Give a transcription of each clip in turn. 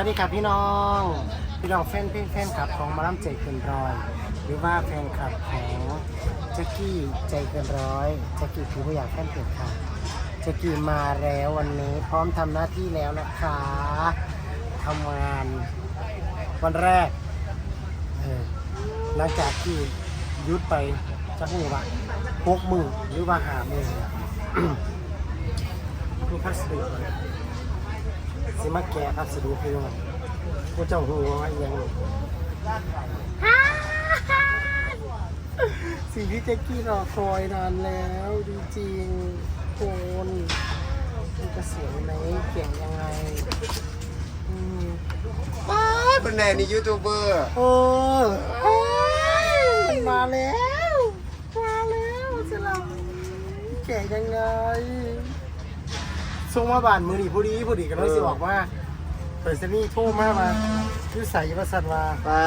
วัสดีครับพี่น้อง พี่น้องแฟนเพลงแฟนคลับของมาล่ำใจเกินร้อย หรือว่าแฟนคลับของแจ็คกี้ใจเกินร้อยแจ็คกี้คือผู้อยากแฟนเพจค่ะแจ็คกี้มาแล้ววันนี้พร้อมทำหน้าที่แล้วนะคะทำงานวันแรกเออหลังจากที่ยุดไปจักมือวะหกมือหรือว่าหามือเนี่ยดูพัสดุ สิมาแกะพัสดุพี่น้องผู้เจ้าหัวาอหยังสิ่งที่แจ็คกี้รอคอยนานแล้วจริงๆโคนมันจะเสียงไหมเก่งยังไงอืมป้าเป็นแนนี่ยูทูบเบอร์โอ้โอ้ยมันมาแล้ว มาแล้วสลับแก่ยังไง ส่งมาบานมือดีผู้ดีผู้ดีกันเลยสิบอกว่าเปิดเซนี่โทรมามาคือใส่ประสันว่าป้า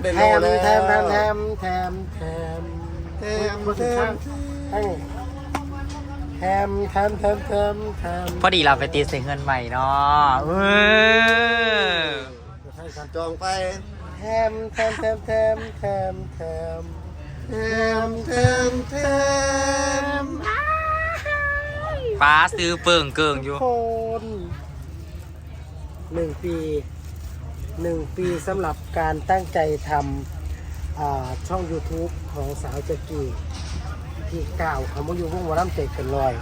เดินแถโลมแล้วแถมแถมแถมแถมแถมแถมพูดถึงข้างให้แถมแถมแถมแถมแถมพอดีเราไปตีเสียงเงินใหม่เนาะเออใช่ครับจองไปแถมแถมแถมแถมแถมแถมแถมแถมแถม ป้าซื้อเปิ่งเกิงอยู่ คนหนึ่งปีหนึ่งปีสำหรับการตั้งใจทำอ่าช่อง YouTube ของสาวเจกี้ที่กล่าวคำว่าอยู่วงวอลลัมเจกันลอย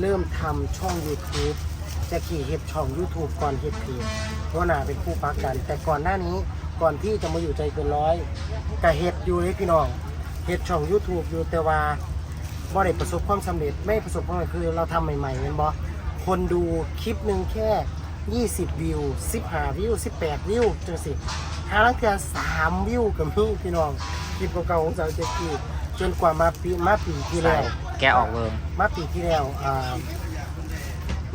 เริ่มทำช่อง YouTube จะกี่เฮ็ดช่อง YouTube ก่อนเฮ็ดเพจเพราะนาเป็นคู่ปักกัน แต่ก่อนหน้านี้ก่อนที่จะมาอยู่ใจเกินร้อยก็เฮ็ดอยู่เลยพี่น้องเฮ็ดช่อง YouTube อยู่แต่ว่า บ่ได้ประสบความสำเร็จไม่ประสบความสำเร็จคือเราทำใหม่ๆเป็นบอคนดูคลิปหนึ่งแค่ 20 วิว 15 วิว 18 วิวจังสิหาลังเทือ3วิวกับมีพี่น้องคลิปเก่าๆของสาวเจกกี้จนกว่ามาปีมาปีที่ใส่แล้ว แกออกเบิงมาปีที่แล้วอ่า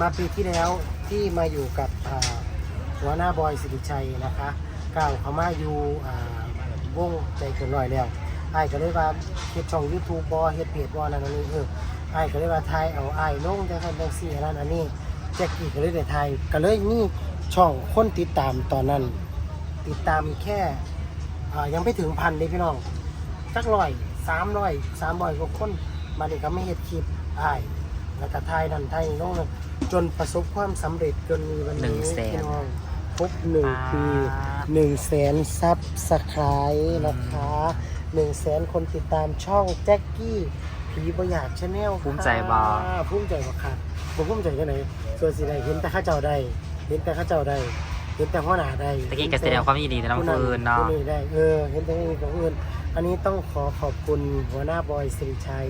มาปีที่แล้วที่มาอยู่กับอ่าหัวหน้าบอยสิริชัยนะคะก้าวเขามาอยู่อ่าวงใจเกินร้อยแล้ว ไอ้ายก็เลยว่าเฮ็ดช่อง YouTube บอเฮ็ดเพจบอนั่นอันนี้เออไอ้ายก็เลยว่าทายเอาไอ้ายลงแต่ทำจังซี่อันนั้นอันนี้แจ็คกี้ก็เลยได้ทายก็เลยมีช่องคนติดตามตอนนั้น ติดตามแค่อ่ายังไม่ถึงพันเลยพี่น้องสักร้อยสามร้อยสามร้อยกว่าคนมาเนี่ก็ไม่เห็ดคลิปอ้ายแล้วก็ทายนั่นทายนี่น้องจนประสบความสำเร็จจนมีวันนี้พี่น้องครบหนึ่งปี หนึ่งแสนซับสไครต์นะคะ หนึ่งแสนคนติดตามช่องแจ็คกี้ผีประหยัดชาแนลภูมิใจบ่ ภูมิใจบ่ค่ะผมภูมิใจแค่ไหนส่วนสิใดเห็นแต่ข้าเจ้าได้เห็นแต่ข้าเจ้าได้เห็นแต่หัวหน้าได้ตะกี้ก็แสดงความยินดีในน้ำฟืนเนาะผู้ได้เออเห็นแต่ไม่มีของอื่นอันนี้ต้องขอขอบคุณหัวหน้าบอยสิริชัย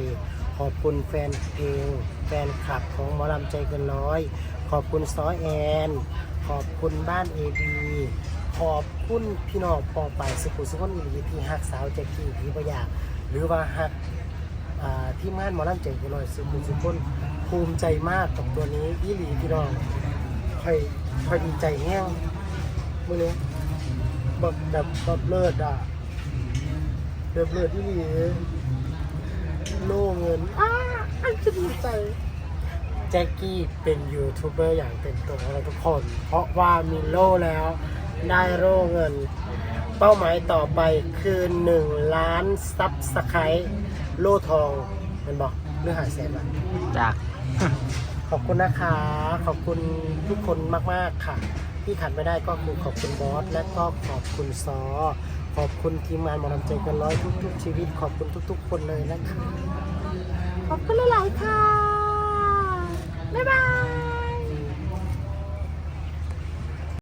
ขอบคุณแฟนเพลงแฟนคลับของหมอลำใจเกินร้อย ขอบคุณซอแอน ขอบคุณบ้านเอบีขอบคุณพี่น้องปอปายสุขุสุขนอีหลีที่ฮักสาวแจ็คกี้ผีประยากหรือว่าฮักที่ม่านหมอลำใจเกินร้อยสุขุสุขนภูมิใจมากกับตัวนี้อีหลีพี่น้องค่อยค่อยดีใจแห้งมื่อนี้แบบแบบแบบเลิศอะเดือบเลือดที่นี่โล่เงินอ้าอันจะดีใจ แจ็คกี้เป็นยูทูบเบอร์อย่างเป็นตัวแล้วทุกคน เพราะว่ามีโล่แล้วได้โล่เงิน เป้าหมายต่อไปคือ 1 ล้านซับสไครต์โล่ทองเป็นบอกเรื่องหาแสนบาทจาก ขอบคุณนะคะ ขอบคุณทุกคนมาก ๆ ค่ะ ที่ขัดไม่ได้ก็คือขอบคุณบอส และก็ขอบคุณซอ ขอบคุณทีมงานหมอลำใจเกันร้อยทุก ๆ ชีวิต ขอบคุณทุก ๆ คนเลยนะคะ ขอบคุณหลาย ๆ ค่ะ